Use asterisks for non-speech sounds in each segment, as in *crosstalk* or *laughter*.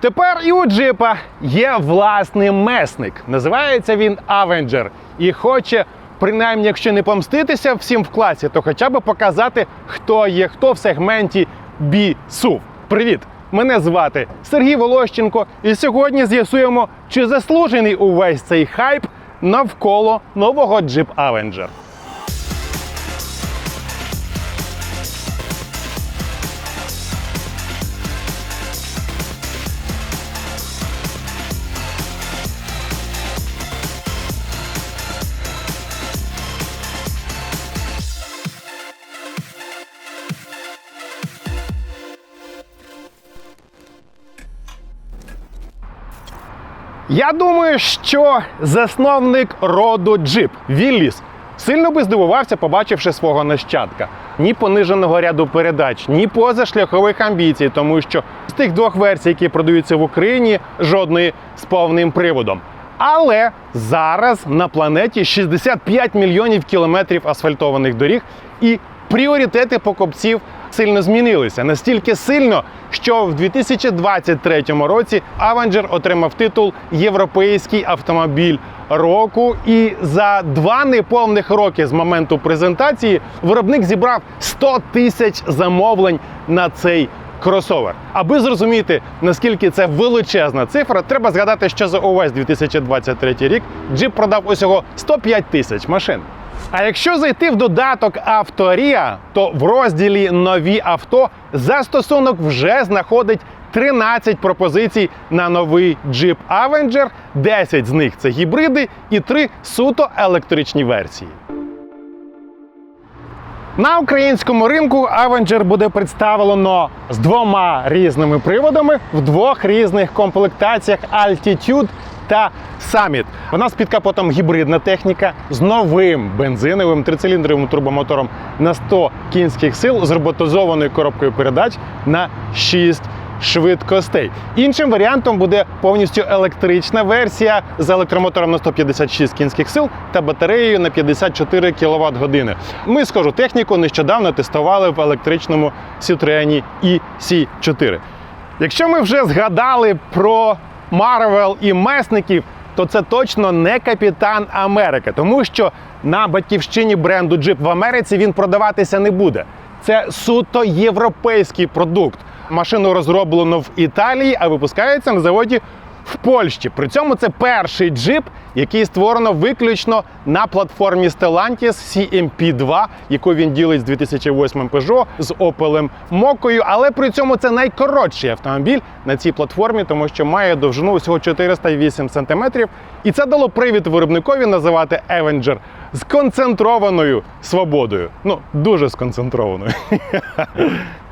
Тепер і у джипа є власний месник. Називається він Avenger. І хоче, принаймні, якщо не помститися всім в класі, то хоча б показати, хто є хто в сегменті B-SUV. Привіт! Мене звати Сергій Волощенко, і сьогодні з'ясуємо, чи заслужений увесь цей хайп навколо нового Jeep Avenger. Я думаю, що засновник роду Jeep Вілліс сильно би здивувався, побачивши свого нащадка. Ні пониженого ряду передач, ні позашляхових амбіцій, тому що з тих двох версій, які продаються в Україні, жодної з повним приводом. Але зараз на планеті 65 мільйонів кілометрів асфальтованих доріг, і пріоритети покупців сильно змінилися. Настільки сильно, що в 2023 році Avenger отримав титул Європейський автомобіль року. І за два неповних роки з моменту презентації виробник зібрав 100 тисяч замовлень на цей кросовер. Аби зрозуміти, наскільки це величезна цифра, треба згадати, що за увесь 2023 рік Jeep продав усього 105 тисяч машин. А якщо зайти в додаток Авторія, то в розділі Нові авто застосунок вже знаходить 13 пропозицій на новий Jeep Avenger, 10 з них це гібриди і 3 суто електричні версії. На українському ринку Avenger буде представлено з двома різними приводами в двох різних комплектаціях Altitude та Summit. У нас під капотом гібридна техніка з новим бензиновим трициліндровим турбомотором на 100 кінських сил з роботизованою коробкою передач на 6 швидкостей. Іншим варіантом буде повністю електрична версія з електромотором на 156 кінських сил та батареєю на 54 кВт години. Ми схожу техніку нещодавно тестували в електричному Citroen EC4. Якщо ми вже згадали про Марвел і месників, то це точно не капітан Америка, тому що на батьківщині бренду Джип в Америці він продаватися не буде. Це суто європейський продукт. Машину розроблено в Італії, а випускається на заводі в Польщі. При цьому це перший джип, який створено виключно на платформі Stellantis CMP2, яку він ділить з 2008 Peugeot, з Opel Mokka, але при цьому це найкоротший автомобіль на цій платформі, тому що має довжину всього 408 см. І це дало привід виробникові називати Avenger з концентрованою свободою. Ну, дуже сконцентрованою. *laughs*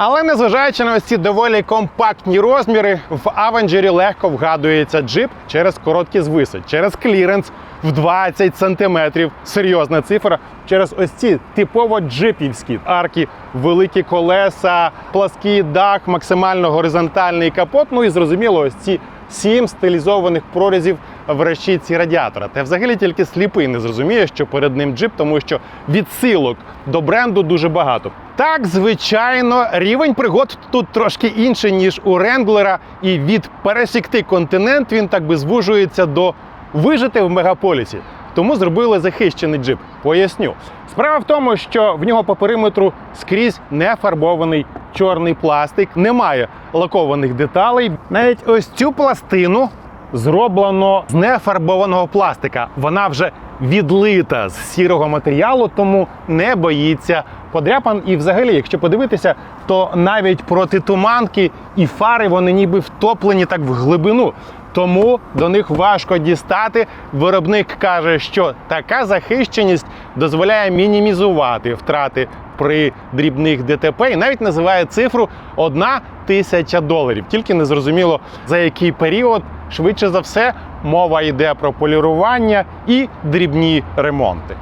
Але незважаючи на ось ці доволі компактні розміри, в Авенджері легко вгадується джип через короткі звиси, через кліренс в 20 сантиметрів. Серйозна цифра. Через ось ці типово джипівські арки, великі колеса, плаский дах, максимально горизонтальний капот. Ну і зрозуміло, ось ці сім стилізованих прорізів в решітці радіатора. Та взагалі тільки сліпий не зрозуміє, що перед ним джип, тому що відсилок до бренду дуже багато. Так, звичайно, рівень пригод тут трошки інший, ніж у Ренглера, і від пересікти континент він так би звужується до вижити в мегаполісі. Тому зробили захищений джип. Поясню. Справа в тому, що в нього по периметру скрізь не фарбований чорний пластик, немає лакованих деталей. Навіть ось цю пластину зроблено з нефарбованого пластика. Вона вже відлита з сірого матеріалу, тому не боїться подряпан. І взагалі, якщо подивитися, то навіть проти туманки і фари вони ніби втоплені так в глибину. Тому до них важко дістати. Виробник каже, що така захищеність дозволяє мінімізувати втрати при дрібних ДТП і навіть називає цифру одна тисяча доларів. Тільки не зрозуміло за який період. Швидше за все, мова йде про полірування і дрібні ремонти.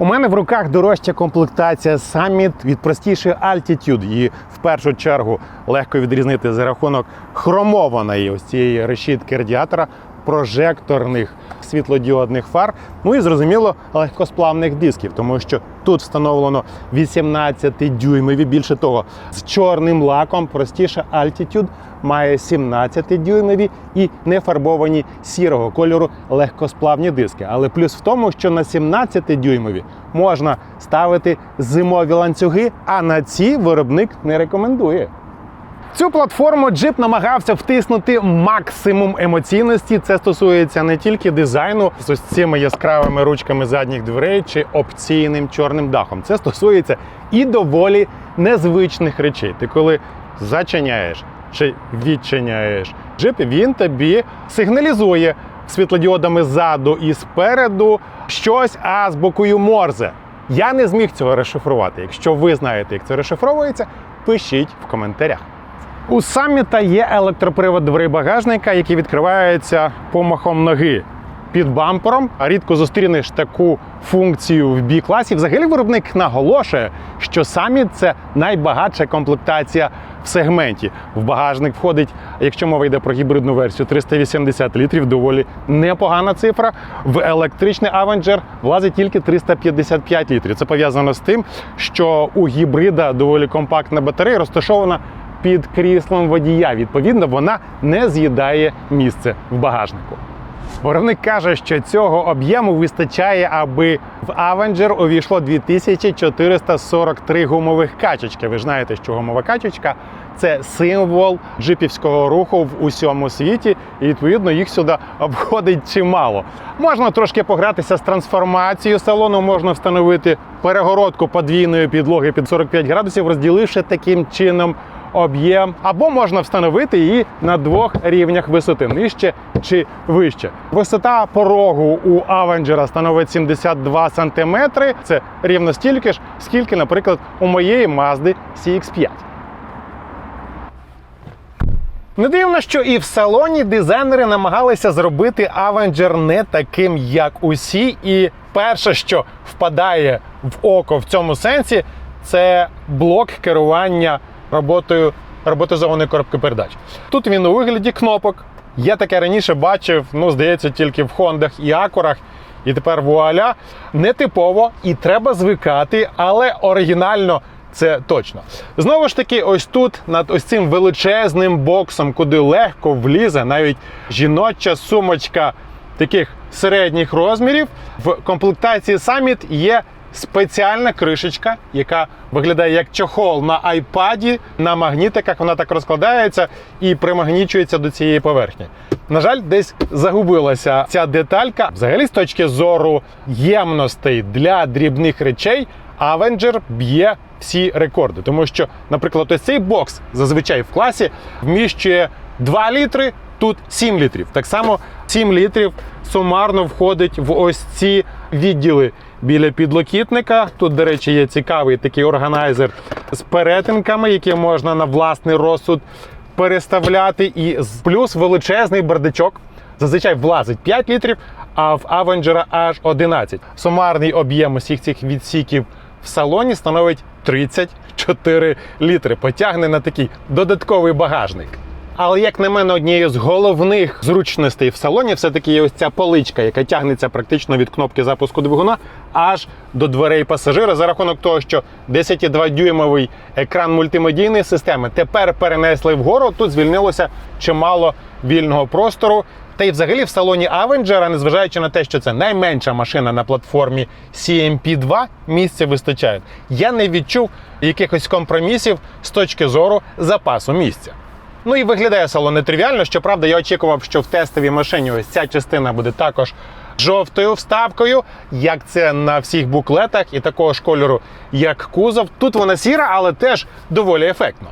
У мене в руках дорожча комплектація Summit від простішої Altitude. Її в першу чергу легко відрізнити за рахунок хромованої ось цієї решітки радіатора. Прожекторних світлодіодних фар. Ну і зрозуміло легкосплавних дисків, тому що тут встановлено 18-дюймові. Більше того, з чорним лаком простіше Altitude має 17-дюймові і не фарбовані сірого кольору легкосплавні диски. Але плюс в тому, що на 17-дюймові можна ставити зимові ланцюги, а на ці виробник не рекомендує. Цю платформу Jeep намагався втиснути максимум емоційності. Це стосується не тільки дизайну з ось цими яскравими ручками задніх дверей чи опційним чорним дахом. Це стосується і доволі незвичних речей. Ти коли зачиняєш чи відчиняєш джип, він тобі сигналізує світлодіодами ззаду і спереду щось азбукою Морзе. Я не зміг цього розшифрувати. Якщо ви знаєте, як це розшифровується, пишіть в коментарях. У саміта є електропривод дверей багажника, який відкривається помахом ноги під бампером. Рідко зустрінеш таку функцію в бі класі. Взагалі виробник наголошує, що саміт це найбагатша комплектація в сегменті. В багажник входить, якщо мова йде про гібридну версію, 380 літрів, доволі непогана цифра. В електричний Avenger влазить тільки 355 літрів. Це пов'язано з тим, що у гібрида доволі компактна батарея розташована під кріслом водія. Відповідно, вона не з'їдає місце в багажнику. Виробник каже, що цього об'єму вистачає, аби в Avenger увійшло 2443 гумових качечки. Ви знаєте, що гумова качечка це символ джипівського руху в усьому світі, і відповідно їх сюди обходить чимало. Можна трошки погратися з трансформацією салону, можна встановити перегородку подвійної підлоги під 45 градусів, розділивши таким чином об'єм, або можна встановити її на двох рівнях висоти нижче чи вище. Висота порогу у Авенджера становить 72 см. Це рівно стільки ж, скільки, наприклад, у моєї Mazda CX-5. Не дивно, що і в салоні дизайнери намагалися зробити Avenger не таким, як усі. І перше, що впадає в око в цьому сенсі, це блок керування роботою роботизованої коробки передач. Тут він у вигляді кнопок. Я таке раніше бачив, ну, здається, тільки в Хондах і Акурах. І тепер вуаля нетипово і треба звикати, але оригінально це точно. Знову ж таки, ось тут, над ось цим величезним боксом, куди легко влізе навіть жіноча сумочка таких середніх розмірів, в комплектації Summit є спеціальна кришечка, яка виглядає як чохол на айпаді, на магнітиках. Вона так розкладається і примагнічується до цієї поверхні. На жаль, десь загубилася ця деталька. Взагалі, з точки зору ємностей для дрібних речей, Avenger б'є всі рекорди. Тому що, наприклад, ось цей бокс зазвичай в класі вміщує 2 літри, тут 7 літрів. Так само 7 літрів сумарно входить в ось ці відділи біля підлокітника. Тут, до речі, є цікавий такий органайзер з перетинками, які можна на власний розсуд переставляти. І плюс величезний бардачок. Зазвичай влазить 5 літрів, а в Avenger аж 11. Сумарний об'єм усіх цих відсіків в салоні становить 34 літри. Потягне на такий додатковий багажник. Але, як на мене, однією з головних зручностей в салоні все-таки є ось ця поличка, яка тягнеться практично від кнопки запуску двигуна аж до дверей пасажира за рахунок того, що 10,2 дюймовий екран мультимедійної системи тепер перенесли вгору. Тут звільнилося чимало вільного простору. Та й взагалі в салоні Avenger, незважаючи на те, що це найменша машина на платформі CMP2, місця вистачає. Я не відчув якихось компромісів з точки зору запасу місця. Ну і виглядає салон нетривіально. Щоправда, я очікував, що в тестовій машині ось ця частина буде також жовтою вставкою, як це на всіх буклетах, і такого ж кольору, як кузов. Тут вона сіра, але теж доволі ефектно.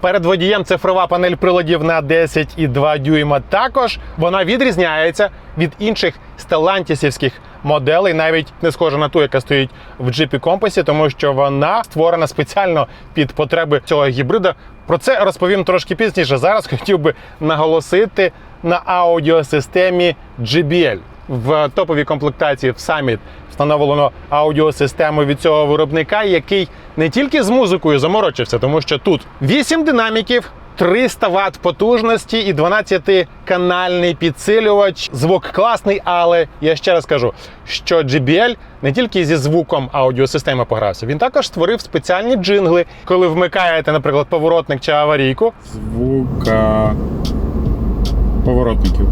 Перед водієм цифрова панель приладів на 10,2 дюйма також. Вона відрізняється від інших стелантісівських моделей, навіть не схожа на ту, яка стоїть в джипі компасі, тому що вона створена спеціально під потреби цього гібрида. Про це розповім трошки пізніше. Зараз хотів би наголосити на аудіосистемі JBL. В топовій комплектації в Summit встановлено аудіосистему від цього виробника, який не тільки з музикою заморочився, тому що тут 8 динаміків, 300 Вт потужності і 12-канальний підсилювач. Звук класний, але я ще раз кажу, що JBL не тільки зі звуком аудіосистеми погрався, він також створив спеціальні джингли, коли вмикаєте, наприклад, поворотник чи аварійку. Звук поворотників.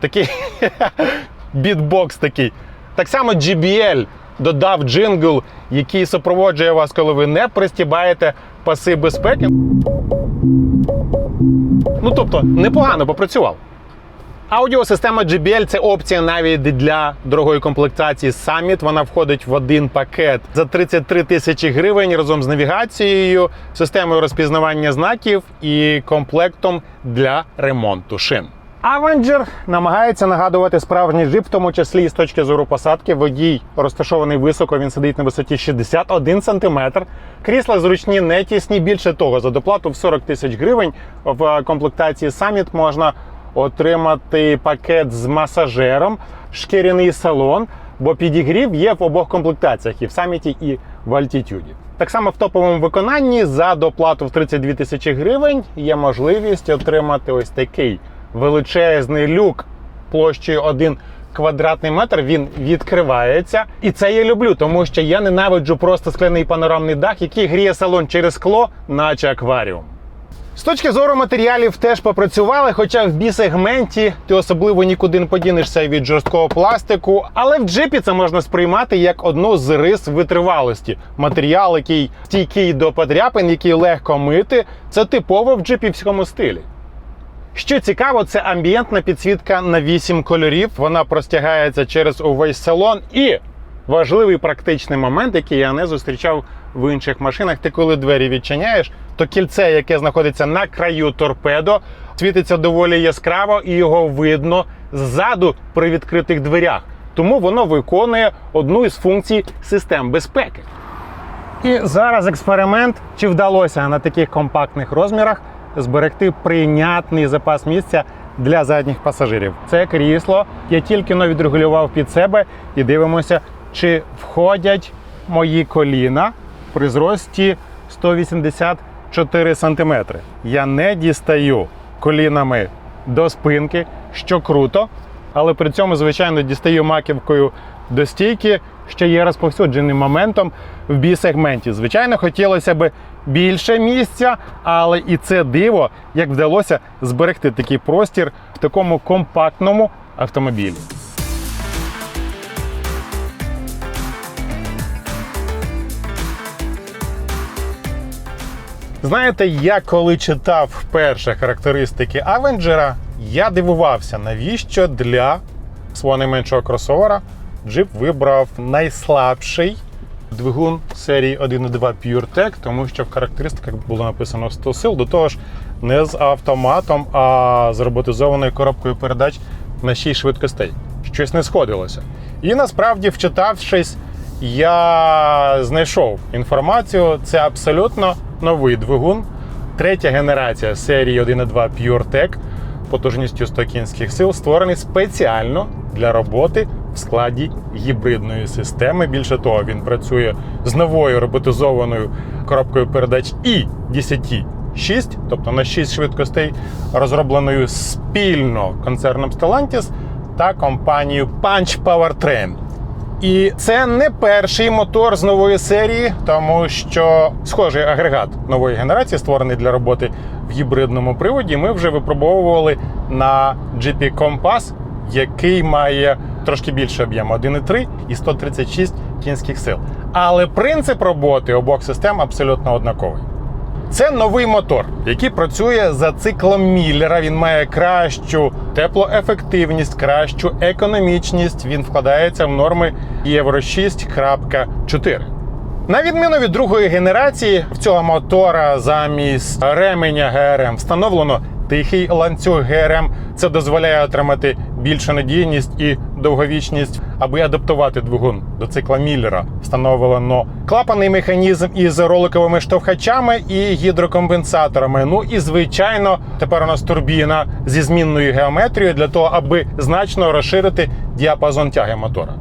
Такий *laughs* бітбокс такий. Так само JBL додав джингл, який супроводжує вас, коли ви не пристібаєте паси безпеки. Ну тобто, непогано попрацював. Аудіосистема JBL це опція навіть для дорогої комплектації Summit. Вона входить в один пакет за 33 тисячі гривень разом з навігацією, системою розпізнавання знаків і комплектом для ремонту шин. Avenger намагається нагадувати справжній джип, в тому числі і з точки зору посадки. Водій розташований високо, він сидить на висоті 61 см. Крісла зручні, не тісні. Більше того, за доплату в 40 тисяч гривень в комплектації Summit можна отримати пакет з масажером, шкіряний салон, бо підігрів є в обох комплектаціях і в Summit, і в Altitude. Так само в топовому виконанні за доплату в 32 тисячі гривень є можливість отримати ось такий величезний люк площею 1 квадратний метр. Він відкривається. І це я люблю, тому що я ненавиджу просто скляний панорамний дах, який гріє салон через скло, наче акваріум. З точки зору матеріалів теж попрацювали, хоча в бі-сегменті ти особливо нікуди не подінешся від жорсткого пластику. Але в джипі це можна сприймати як одну з рис витривалості. Матеріал, який стійкий до подряпин, який легко мити, це типово в джипівському стилі. Що цікаво, це амбієнтна підсвітка на 8 кольорів. Вона простягається через увесь салон. І важливий практичний момент, який я не зустрічав в інших машинах. Ти коли двері відчиняєш, то кільце, яке знаходиться на краю торпедо, світиться доволі яскраво і його видно ззаду при відкритих дверях. Тому воно виконує одну із функцій систем безпеки. І зараз експеримент, чи вдалося на таких компактних розмірах зберегти прийнятний запас місця для задніх пасажирів. Це крісло я тільки но відрегулював під себе і дивимося, чи входять мої коліна при зрості 184 см. Я не дістаю колінами до спинки, що круто, але при цьому, звичайно, дістаю маківкою до стійки, що є розповсюдженим моментом в бі-сегменті. Звичайно, хотілося б більше місця, але і це диво, як вдалося зберегти такий простір в такому компактному автомобілі. Знаєте, я коли читав вперше характеристики Авенджера, я дивувався, навіщо для свого найменшого кросовера джип вибрав найслабший двигун серії 1.2 PureTech, тому що в характеристиках було написано 100 сил, до того ж не з автоматом, а з роботизованою коробкою передач на 6 швидкостей. Щось не сходилося. І насправді, вчитавшись, я знайшов інформацію. Це абсолютно новий двигун. Третя генерація серії 1.2 PureTech потужністю 100 кінських сил, створений спеціально для роботи в складі гібридної системи. Більше того, він працює з новою роботизованою коробкою передач і 10 6, тобто на 6 швидкостей, розробленою спільно концерном Stellantis та компанією Punch Powertrain. І це не перший мотор з нової серії, тому що схожий агрегат нової генерації, створений для роботи в гібридному приводі, ми вже випробовували на GP Compass, який має трошки більше об'єму 1,3 і 136 кінських сил. Але принцип роботи обох систем абсолютно однаковий. Це новий мотор, який працює за циклом Міллера. Він має кращу теплоефективність, кращу економічність. Він вкладається в норми Євро 6.4. На відміну від другої генерації, в цього мотора замість ременя ГРМ встановлено тихий ланцюг ГРМ. Це дозволяє отримати більшу надійність і довговічність, аби адаптувати двигун до цикла Міллера. Встановлено клапаний механізм із роликовими штовхачами і гідрокомпенсаторами. Ну і звичайно, тепер у нас турбіна зі змінною геометрією для того, аби значно розширити діапазон тяги мотора.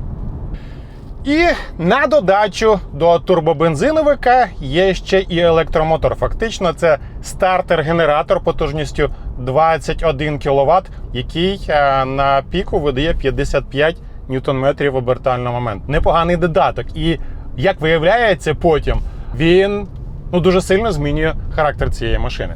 І на додачу до турбобензиновика є ще і електромотор. Фактично, це стартер-генератор потужністю 21 кВт, який е, на піку видає 55 ньютон-метрів обертального момент. Непоганий додаток. І як виявляється, потім він ну, дуже сильно змінює характер цієї машини.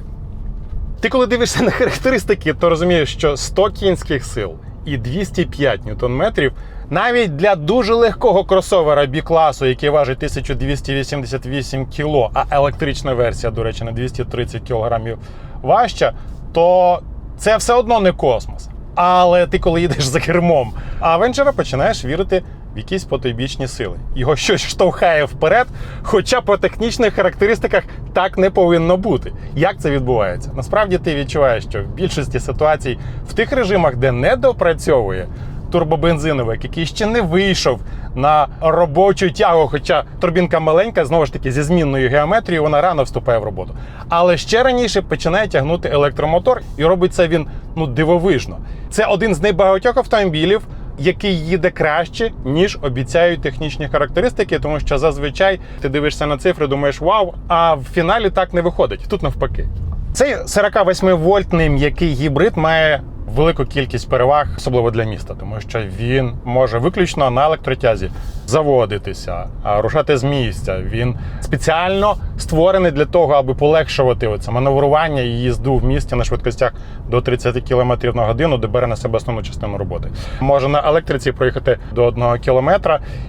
Ти коли дивишся на характеристики, то розумієш, що 100 кінських сил і 205 ньютон-метрів навіть для дуже легкого кросовера B-класу, який важить 1288 кг, а електрична версія, до речі, на 230 кг важча, то це все одно не космос. Але ти, коли їдеш за кермом Авенджера, починаєш вірити в якісь потойбічні сили. Його щось штовхає вперед, хоча по технічних характеристиках так не повинно бути. Як це відбувається? Насправді ти відчуваєш, що в більшості ситуацій в тих режимах, де не допрацьовує турбобензиновик, який ще не вийшов на робочу тягу, хоча турбінка маленька, знову ж таки, зі змінною геометрією, вона рано вступає в роботу. Але ще раніше починає тягнути електромотор, і робить це він ну дивовижно. Це один з найбагатьох автомобілів. Який їде краще, ніж обіцяють технічні характеристики, тому що зазвичай ти дивишся на цифри, думаєш вау, а в фіналі так не виходить. Тут навпаки. Цей 48-вольтний м'який гібрид має велику кількість переваг, особливо для міста, тому що він може виключно на електротязі заводитися, а рушати з місця. Він спеціально створений для того, аби полегшувати оце маневрування і їзду в місті на швидкостях до 30 км на годину, де бере на себе основну частину роботи. Може на електриці проїхати до 1 км,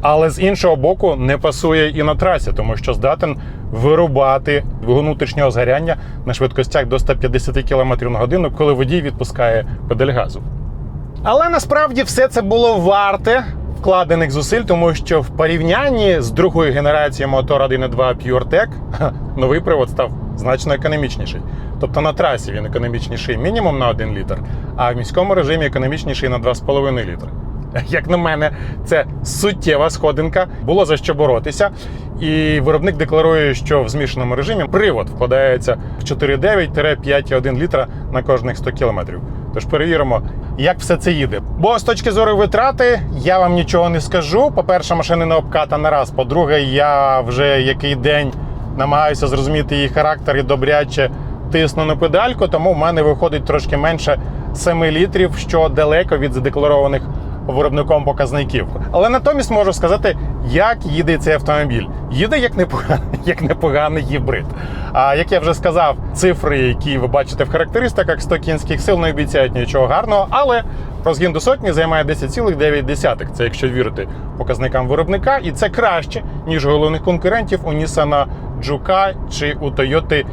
але з іншого боку не пасує і на трасі, тому що здатен вирубати двигун внутрішнього згоряння на швидкостях до 150 км на годину, коли водій відпускає педаль газу. Але насправді все це було варте вкладених зусиль, тому що в порівнянні з другою генерацією мотора 1.2 PureTech новий привод став значно економічніший. Тобто на трасі він економічніший мінімум на 1 літр, а в міському режимі економічніший на 2,5 літри. *laughs* Як на мене, це суттєва сходинка, було за що боротися. І виробник декларує, що в змішаному режимі привод вкладається в 4,9-5,1 літра на кожних 100 кілометрів. Тож перевіримо, як все це їде. Бо з точки зору витрати я вам нічого не скажу. По-перше, машина не обкатана раз. По-друге, я вже який день намагаюся зрозуміти її характер і добряче тисну на педальку, тому в мене виходить трошки менше 7 літрів, що далеко від задекларованих виробником показників. Але натомість можу сказати, як їде цей автомобіль. Їде як непоганий, *laughs* як непоганий гібрид. А як я вже сказав, цифри, які ви бачите в характеристиках 100 кінських сил, не обіцяють нічого гарного, але розгін до сотні займає 10,9. Це якщо вірити показникам виробника, і це краще, ніж головних конкурентів у Nissan Juke чи у Toyota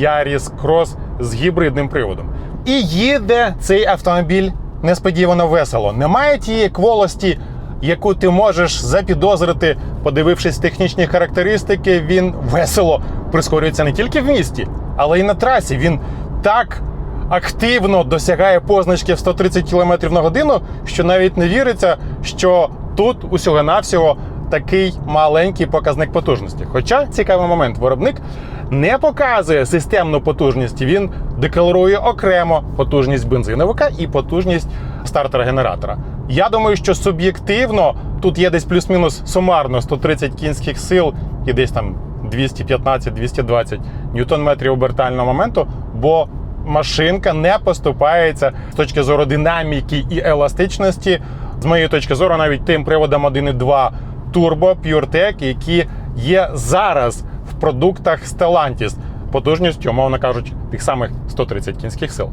Yaris Cross з гібридним приводом. І їде цей автомобіль несподівано весело. Немає тієї кволості, яку ти можеш запідозрити, подивившись технічні характеристики, він весело прискорюється не тільки в місті, але й на трасі. Він так активно досягає позначки в 130 км на годину, що навіть не віриться, що тут усього-навсього такий маленький показник потужності. Хоча цікавий момент, виробник не показує системну потужність, він декларує окремо потужність бензиновика і потужність стартера-генератора. Я думаю, що суб'єктивно тут є десь плюс-мінус сумарно 130 кінських сил і десь там 215-220 ньютон-метрів обертального моменту, бо машинка не поступається з точки зору динаміки і еластичності. З моєї точки зору, навіть тим приводом 1.2 Turbo PureTech, які є зараз в продуктах Stellantis потужністю, умовно кажучи, тих самих 130 кінських сил.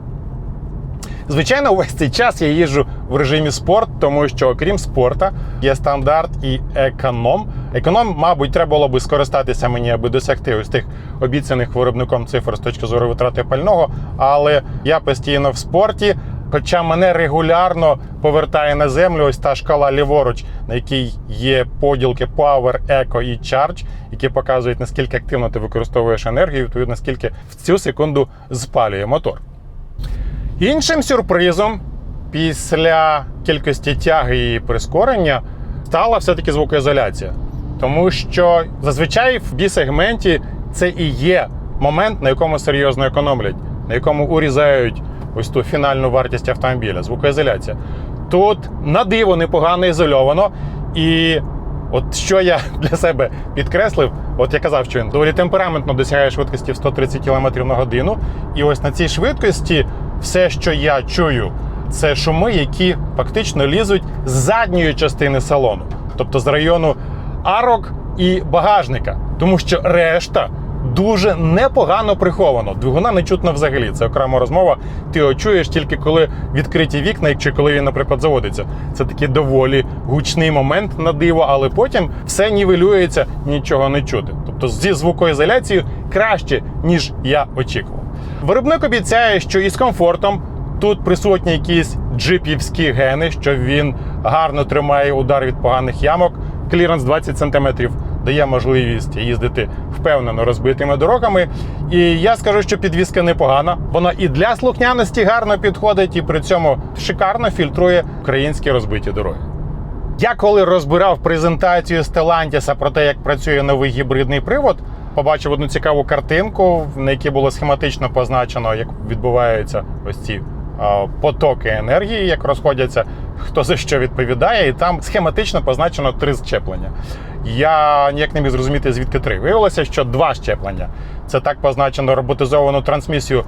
Звичайно, увесь цей час я їжджу в режимі спорт, тому що окрім спорта є стандарт і економ. Економ, мабуть, треба було би скористатися мені, аби досягти ось тих обіцяних виробником цифр з точки зору витрати пального. Але я постійно в спорті. Хоча мене регулярно повертає на землю ось та шкала ліворуч, на якій є поділки Power, Eco і Charge, які показують, наскільки активно ти використовуєш енергію, відповідно, наскільки в цю секунду спалює мотор. Іншим сюрпризом після кількості тяги і прискорення стала все-таки звукоізоляція. Тому що зазвичай в B-сегменті це і є момент, на якому серйозно економлять, на якому урізають ось ту фінальну вартість автомобіля, звукоізоляція. Тут на диво непогано ізольовано, і От що я *laughs* для себе підкреслив, от я казав, що він доволі темпераментно досягає швидкості в 130 км на годину. І ось на цій швидкості все, що я чую, це шуми, які фактично лізуть з задньої частини салону, тобто з району арок і багажника, тому що решта. Дуже непогано приховано. Двигуна не чутно взагалі. Це окрема розмова. Ти його чуєш тільки коли відкриті вікна, чи коли він, наприклад, заводиться. Це такий доволі гучний момент на диво, але потім все нівелюється, нічого не чути. Тобто зі звукоізоляцією краще, ніж я очікував. Виробник обіцяє, що із комфортом тут присутні якісь джипівські гени, що він гарно тримає удар від поганих ямок. Кліренс 20 см дає можливість їздити впевнено розбитими дорогами. І я скажу, що підвізка непогана. Вона і для слухняності гарно підходить, і при цьому шикарно фільтрує українські розбиті дороги. Я коли розбирав презентацію Stellantis про те, як працює новий гібридний привод, побачив одну цікаву картинку, на якій було схематично позначено, як відбуваються ось ці потоки енергії, як розходяться, хто за що відповідає, і там схематично позначено три щеплення. Я ніяк не міг зрозуміти, звідки три. Виявилося, що два щеплення. Це так позначено роботизовану трансмісію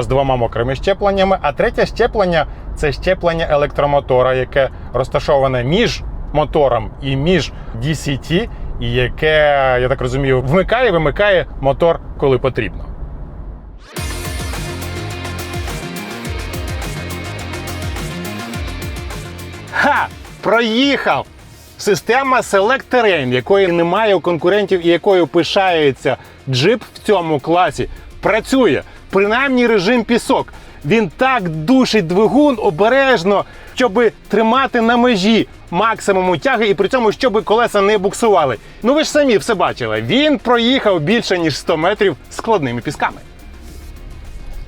з двома мокрими щепленнями. А третє щеплення це щеплення електромотора, яке розташоване між мотором і між DCT, і яке, я так розумію, вмикає вимикає мотор, коли потрібно. Ха! Проїхав! Система Select Terrain, якої немає у конкурентів і якою пишається джип в цьому класі, працює. Принаймні режим пісок. Він так душить двигун обережно, щоб тримати на межі максимуму тяги і при цьому, щоб колеса не буксували. Ну ви ж самі все бачили. Він проїхав більше ніж 100 метрів складними пісками.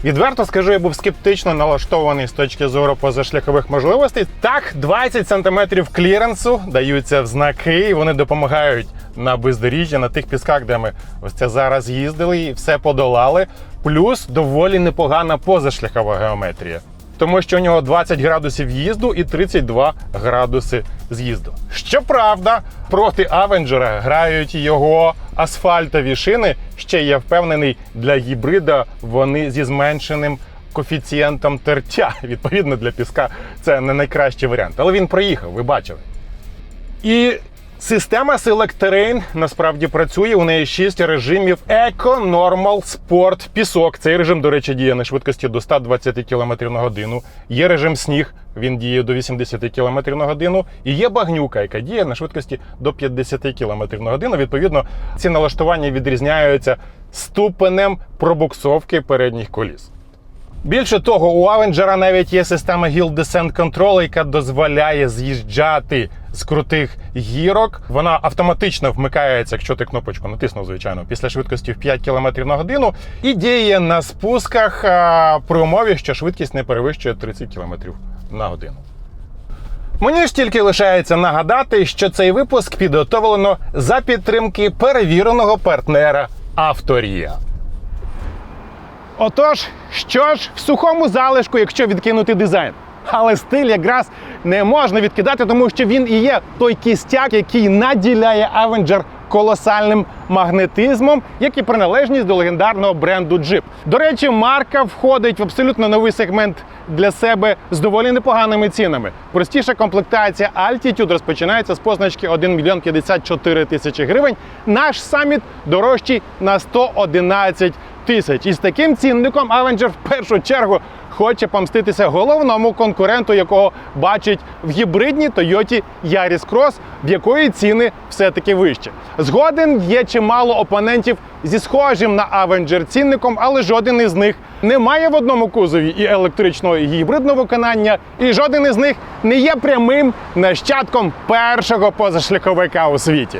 Відверто скажу, я був скептично налаштований з точки зору позашляхових можливостей. Так, 20 см кліренсу даються в знаки, і вони допомагають на бездоріжжі, на тих пісках, де ми ось це зараз їздили і все подолали. Плюс доволі непогана позашляхова геометрія. Тому що у нього 20 градусів їзду і 32 градуси з'їзду. Щоправда, проти Авенджера грають його асфальтові шини. Ще я впевнений, для гібрида вони зі зменшеним коефіцієнтом тертя. *laughs* Відповідно, для піска це не найкращий варіант. Але він проїхав, ви бачили. І система Select Terrain насправді працює. У неї 6 режимів Eco, Normal, Sport, пісок. Цей режим, до речі, діє на швидкості до 120 км на годину. Є режим сніг, він діє до 80 км на годину. І є багнюка, яка діє на швидкості до 50 км на годину. Відповідно, ці налаштування відрізняються ступенем пробуксовки передніх коліс. Більше того, у Авенджера навіть є система Hill Descent Control, яка дозволяє з'їжджати з крутих гірок. Вона автоматично вмикається, якщо ти кнопочку натиснув, звичайно, після швидкості в 5 км на годину, і діє на спусках а, при умові, що швидкість не перевищує 30 км на годину. Мені ж тільки лишається нагадати, що цей випуск підготовлено за підтримки перевіреного партнера Авторія. Отож, що ж в сухому залишку, якщо відкинути дизайн. Але стиль якраз не можна відкидати, тому що він і є той кістяк, який наділяє Avenger колосальним магнетизмом, як і приналежність до легендарного бренду Jeep. До речі, марка входить в абсолютно новий сегмент для себе з доволі непоганими цінами. Простіша комплектація Altitude розпочинається з позначки 1 мільйон 54 тисячі гривень. Наш саміт дорожчий на 111 тисяч. І з таким цінником Avenger в першу чергу хоче помститися головному конкуренту, якого бачить в гібридній Toyota Yaris Cross, в якої ціни все-таки вищі. Згоден є чимало опонентів зі схожим на Avenger цінником, але жоден із них не має в одному кузові і електричного і гібридного виконання, і жоден із них не є прямим нащадком першого позашляховика у світі.